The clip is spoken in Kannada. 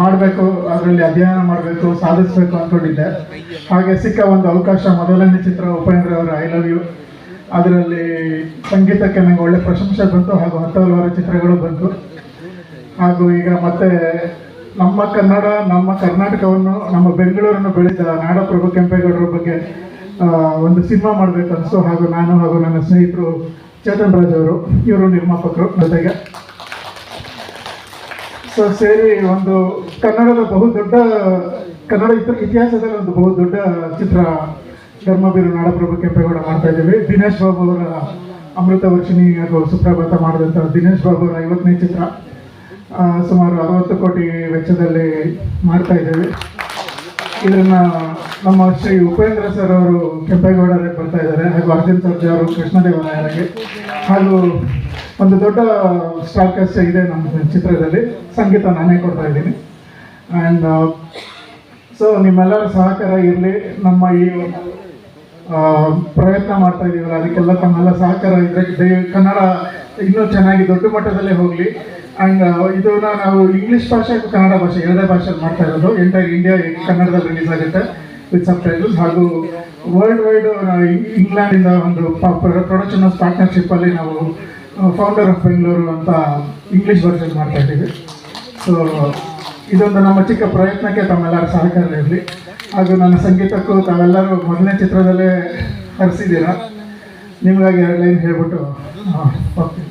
ಮಾಡಬೇಕು, ಅದರಲ್ಲಿ ಅಧ್ಯಯನ ಮಾಡಬೇಕು, ಸಾಧಿಸಬೇಕು ಅಂದ್ಕೊಂಡಿದ್ದೆ ಹಾಗೆ ಸಿಕ್ಕ ಒಂದು ಅವಕಾಶ ಮೊದಲನೇ ಚಿತ್ರ ಉಪೇಂದ್ರ ಅವರ ಐ ಲವ್ ಯು ಅದರಲ್ಲಿ ಸಂಗೀತಕ್ಕೆ ನನಗೆ ಒಳ್ಳೆ ಪ್ರಶಂಸೆ ಬಂತು, ಹಾಗೂ ಹತ್ತು ಹಲವಾರು ಚಿತ್ರಗಳು ಬಂತು. ಹಾಗೂ ಈಗ ಮತ್ತೆ ನಮ್ಮ ಕನ್ನಡ, ನಮ್ಮ ಕರ್ನಾಟಕವನ್ನು, ನಮ್ಮ ಬೆಂಗಳೂರನ್ನು ಬೆಳೆದ ನಾಡಪ್ರಭು ಕೆಂಪೇಗೌಡರ ಬಗ್ಗೆ ಒಂದು ಸಿನಿಮಾ ಮಾಡಬೇಕನ್ನಿಸ್ತು, ಹಾಗೂ ನಾನು ಹಾಗೂ ನನ್ನ ಸ್ನೇಹಿತರು ಚೇತನ್ ರಾಜ್ ಅವರು, ಇವರು ನಿರ್ಮಾಪಕರು ಜೊತೆಗೆ. ಸೊ ಸೇರಿ ಒಂದು ಕನ್ನಡದ ಬಹುದೊಡ್ಡ ಕನ್ನಡ ಇತ- ಇತಿಹಾಸದಲ್ಲಿ ಒಂದು ಬಹುದೊಡ್ಡ ಚಿತ್ರ ಧರ್ಮಬೀರು ನಾಡಪ್ರಭು ಕೆಂಪೇಗೌಡ ಮಾಡ್ತಾ ಇದ್ದೀವಿ. ದಿನೇಶ್ ಬಾಬು ಅವರ ಅಮೃತ ವರ್ಷಿಣಿ ಹಾಗೂ ಸುಪ್ರಭಾತ ಮಾಡಿದಂಥ ದಿನೇಶ್ ಬಾಬು ಅವರ ಐವತ್ತನೇ ಚಿತ್ರ ಸುಮಾರು ಅರವತ್ತು ಕೋಟಿ ವೆಚ್ಚದಲ್ಲಿ ಮಾಡ್ತಾ ಇದ್ದೇವೆ. ಇದನ್ನ ನಮ್ಮ ಶ್ರೀ ಉಪೇಂದ್ರ ಸರ್ ಅವರು ಕೆಂಪೇಗೌಡರೇ ಬರ್ತಾ ಇದ್ದಾರೆ, ಹಾಗೂ ಅರ್ಜುನ್ ಸರ್ಜಿ ಅವರು ಕೃಷ್ಣದೇವರಾಯರಿಗೆ, ಹಾಗೂ ಒಂದು ದೊಡ್ಡ ಸ್ಟಾರ್ ಕಾಸ್ಟ್ ಇದೆ ನಮ್ಮ ಚಿತ್ರದಲ್ಲಿ, ಸಂಗೀತ ನಾನೇ ಕೊಡ್ತಾ ಇದ್ದೀನಿ. ಆ್ಯಂಡ್ ಸೊ ನಿಮ್ಮೆಲ್ಲರ ಸಹಕಾರ ಇರಲಿ, ನಮ್ಮ ಈ ಪ್ರಯತ್ನ ಮಾಡ್ತಾ ಇದ್ದೀವಿ ಅದಕ್ಕೆಲ್ಲ ತಮ್ಮೆಲ್ಲ ಸಹಕಾರ ಇದ್ರೆ ದಯ- ಕನ್ನಡ ಇನ್ನೂ ಚೆನ್ನಾಗಿ ದೊಡ್ಡ ಮಟ್ಟದಲ್ಲೇ ಹೋಗಲಿ. ಆ್ಯಂಡ್ ಇದನ್ನ ನಾವು ಇಂಗ್ಲೀಷ್ ಭಾಷೆ ಕನ್ನಡ ಭಾಷೆ ಎರಡೇ ಭಾಷೆ ಮಾಡ್ತಾ ಇರೋದು. ಎಂಟೈರ್ ಇಂಡಿಯಾ ಕನ್ನಡದಲ್ಲಿ ರಿಲೀಸ್ ಆಗುತ್ತೆ. ವಿತ್ ಟೈಟಲ್ಸ್ ಹಾಗೂ ವರ್ಲ್ಡ್ ವೈಡ್ ಇಂಗ್ಲೆಂಡಿಂದ ಒಂದು ಪ್ರೊಡಕ್ಷನ್ ಆಫ್ ಪಾರ್ಟ್ನರ್ಶಿಪ್ಪಲ್ಲಿ ನಾವು ಫೌಂಡರ್ ಆಫ್ ಬೆಂಗಳೂರು ಅಂತ ಇಂಗ್ಲಿಷ್ ವರ್ಷನ್ ಮಾಡ್ತಾ ಇದ್ದೀವಿ. ಸೊ ಇದೊಂದು ನಮ್ಮ ಚಿಕ್ಕ ಪ್ರಯತ್ನಕ್ಕೆ ತಮ್ಮೆಲ್ಲರ ಸಹಕಾರ ಇರಲಿ. ಹಾಗೂ ನನ್ನ ಸಂಗೀತಕ್ಕೂ ತಾವೆಲ್ಲರೂ ಮೊದಲನೇ ಚಿತ್ರದಲ್ಲೇ ಹರಿಸಿದ್ದೀರಾ ನಿಮಗಾಗಿ ಎರಡು ಲೈನ್ ಹೇಳ್ಬಿಟ್ಟು ಓಕೆ